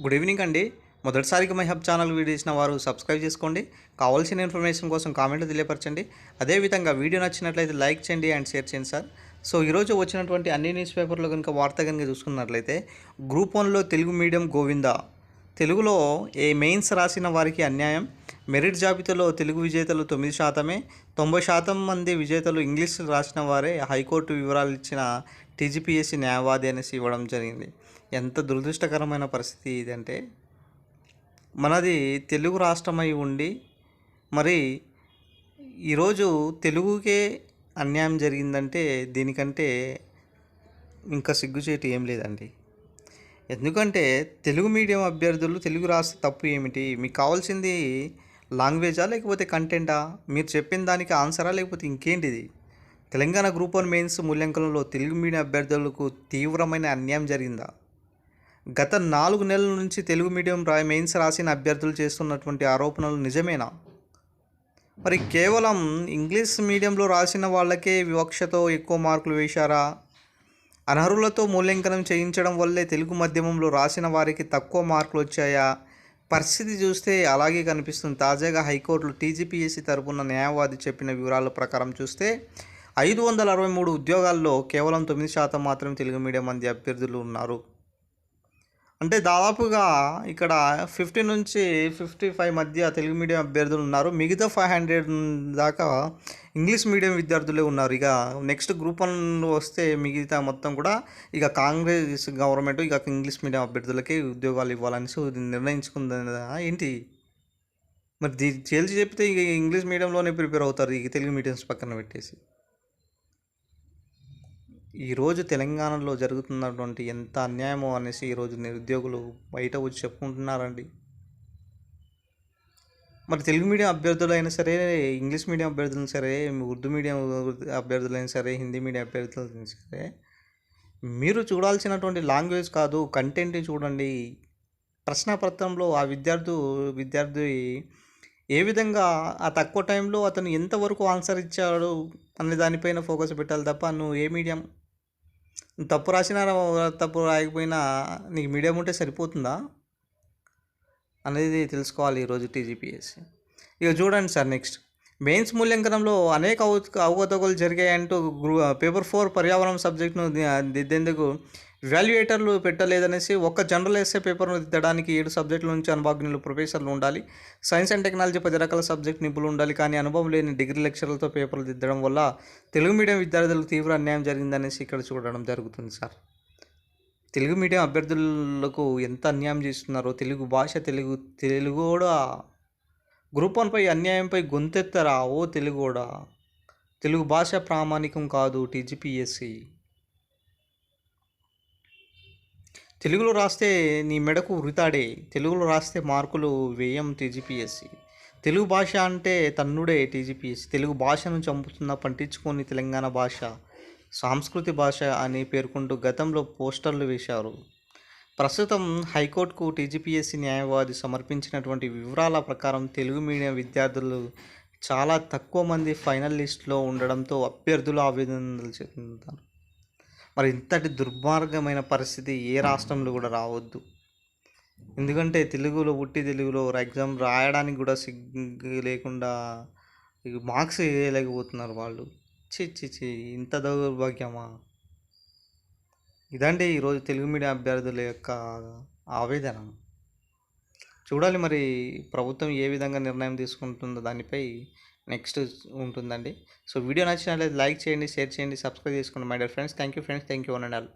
Good evening అండి. మొదటిసారిగా my hub channel video చేసిన వారు సబ్స్క్రైబ్ చేసుకోండి. కావాల్సిన ఇన్ఫర్మేషన్ కోసం కామెంట్లు తెలియపరచండి. అదేవిధంగా వీడియో నచ్చినట్లయితే లైక్ చేయండి అండ్ షేర్ చేయండి సార్. సో ఈరోజు వచ్చినటువంటి అన్ని న్యూస్ పేపర్లో కనుక వార్త కనుక చూసుకున్నట్లయితే గ్రూప్ వన్లో తెలుగు మీడియం గోవిందా. తెలుగులో ఏ మెయిన్స్ రాసిన వారికి అన్యాయం మెరిట్ జాబితాలో తెలుగు విజేతలు తొమ్మిది శాతమే తొంభై శాతం మంది విజేతలు ఇంగ్లీష్ రాసిన వారే హైకోర్టు వివరాలు ఇచ్చిన టీజీపీఎస్సీ న్యాయవాది అనేసి ఇవ్వడం జరిగింది. ఎంత దురదృష్టకరమైన పరిస్థితి ఇదంటే మనది తెలుగు రాష్ట్రమై ఉండి మరి ఈరోజు తెలుగుకే అన్యాయం జరిగిందంటే దీనికంటే ఇంకా సిగ్గుచేటు ఏం లేదండి. ఎందుకంటే తెలుగు మీడియం అభ్యర్థులు తెలుగు రాస్తే తప్పు ఏమిటి? మీకు కావాల్సింది లాంగ్వేజా లేకపోతే కంటెంటా? మీరు చెప్పిన దానికి ఆన్సరా లేకపోతే ఇంకేంటిది? తెలంగాణ గ్రూప్ వన్ మెయిన్స్ మూల్యాంకనంలో తెలుగు మీడియం అభ్యర్థులకు తీవ్రమైన అన్యాయం జరిగిందా? గత నాలుగు నెలల నుంచి తెలుగు మీడియం మెయిన్స్ రాసిన అభ్యర్థులు చేస్తున్నటువంటి ఆరోపణలు నిజమేనా? మరి కేవలం ఇంగ్లీష్ మీడియంలో రాసిన వాళ్ళకే వివక్షతో ఎక్కువ మార్కులు వేశారా? అనర్హులతో మూల్యాంకనం చేయించడం వల్లే తెలుగు మాధ్యమంలో రాసిన వారికి తక్కువ మార్కులు వచ్చాయా? పరిస్థితి చూస్తే అలాగే కనిపిస్తుంది. తాజాగా హైకోర్టులో టీజీపీఎస్సీ తరపున న్యాయవాది చెప్పిన వివరాల ప్రకారం చూస్తే ఐదు వందల అరవై మూడు ఉద్యోగాల్లో కేవలం తొమ్మిది శాతం మాత్రమే తెలుగు మీడియం మంది అభ్యర్థులు ఉన్నారు. అంటే దాదాపుగా ఇక్కడ ఫిఫ్టీ నుంచి ఫిఫ్టీ ఫైవ్ మధ్య తెలుగు మీడియం అభ్యర్థులు ఉన్నారు. మిగతా ఫైవ్ హండ్రెడ్ దాకా ఇంగ్లీష్ మీడియం విద్యార్థులే ఉన్నారు. ఇక నెక్స్ట్ గ్రూప్ వన్ వస్తే మిగతా మొత్తం కూడా ఇక కాంగ్రెస్ గవర్నమెంట్ ఇక ఇంగ్లీష్ మీడియం అభ్యర్థులకే ఉద్యోగాలు ఇవ్వాలని సో నిర్ణయించుకుందా ఏంటి? మరి దీ తేల్చి చెప్తే ఇక ఇంగ్లీష్ మీడియంలోనే ప్రిపేర్ అవుతారు ఇక తెలుగు మీడియంస్ పక్కన పెట్టేసి. ఈరోజు తెలంగాణలో జరుగుతున్నటువంటి ఎంత అన్యాయమో అనేసి ఈరోజు నిరుద్యోగులు బయట వచ్చి చెప్పుకుంటున్నారండి. మరి తెలుగు మీడియం అభ్యర్థులైనా సరే ఇంగ్లీష్ మీడియం అభ్యర్థులైనా సరే ఉర్దూ మీడియం అభ్యర్థులైనా సరే హిందీ మీడియం అభ్యర్థులైనా సరే మీరు చూడాల్సినటువంటి లాంగ్వేజ్ కాదు కంటెంట్ చూడండి. ప్రశ్నపత్రంలో ఆ విద్యార్థు విద్యార్థి ఏ విధంగా ఆ తక్కువ టైంలో అతను ఎంతవరకు ఆన్సర్ ఇచ్చాడు అనే దానిపైన ఫోకస్ పెట్టాలి తప్ప నువ్వు ఏ మీడియం తప్పు రాసినా తప్పు రాయకపోయినా నీకు మీడియం ఉంటే సరిపోతుందా? అనేది తెలుసుకోవాలి ఈరోజు టీజీపీఎస్సీ ఇక చూడండి సార్ నెక్స్ట్. మెయిన్స్ మూల్యాంకనంలో అనేక అవ అవకతవకలు జరిగాయంటూ గ్రూ పేపర్ ఫోర్ పర్యావరణ సబ్జెక్టును దిద్దేందుకు వాల్యుయేటర్లు పెట్టలేదనేసి ఒక్క జనరల్ ఎస్ఏ పేపర్ను దిద్దడానికి ఏడు సబ్జెక్టుల నుంచి అనుభవజ్ఞులు ప్రొఫెసర్లు ఉండాలి. సైన్స్ అండ్ టెక్నాలజీ పది రకాల సబ్జెక్ట్ నిపుణులు ఉండాలి. కానీ అనుభవం లేని డిగ్రీ లెక్చర్లతో పేపర్లు దిద్దడం వల్ల తెలుగు మీడియం విద్యార్థులకు తీవ్ర అన్యాయం జరిగిందనేసి ఇక్కడ చూడడం జరుగుతుంది సార్. తెలుగు మీడియం అభ్యర్థులకు ఎంత అన్యాయం చేస్తున్నారో తెలుగు భాష తెలుగు తెలుగు కూడా గ్రూప్ వన్పై అన్యాయంపై గొంతెత్తరా? ఓ తెలుగోడా? తెలుగు భాష ప్రామాణికం కాదు టీజీపీఎస్సి తెలుగులో రాస్తే నీ మెడకు ఉరితాడే తెలుగులో రాస్తే మార్కులు వ్యయం టీజీపీఎస్సి. తెలుగు భాష అంటే తన్నుడే టీజీపీఎస్సి. తెలుగు భాషను చంపుతున్న పట్టించుకొని తెలంగాణ భాష సాంస్కృతి భాష అని పేర్కొంటూ గతంలో పోస్టర్లు వేశారు. ప్రస్తుతం హైకోర్టుకు టీజీపీఎస్సీ న్యాయవాది సమర్పించినటువంటి వివరాల ప్రకారం తెలుగు మీడియం విద్యార్థులు చాలా తక్కువ మంది ఫైనల్ లిస్ట్లో ఉండడంతో అభ్యర్థులు ఆవేదనలు చెందుతారు. మరి ఇంతటి దుర్మార్గమైన పరిస్థితి ఏ రాష్ట్రంలో కూడా రావద్దు. ఎందుకంటే తెలుగులో పుట్టి తెలుగులో ఎగ్జామ్ రాయడానికి కూడా సిగ్గు లేకుండా మార్క్స్ వేయలేకపోతున్నారు వాళ్ళు. చి చి చి ఇంత దౌర్భాగ్యమా? ఇదండి ఈరోజు తెలుగు మీడియం అభ్యర్థుల యొక్క ఆవేదన. చూడాలి మరి ప్రభుత్వం ఏ విధంగా నిర్ణయం తీసుకుంటుందో దానిపై నెక్స్ట్ ఉంటుందండి. సో వీడియో నచ్చినట్లయితే లైక్ చేయండి షేర్ చేయండి సబ్స్క్రైబ్ చేసుకోండి my dear friends. Thank you friends. Thank you one and all.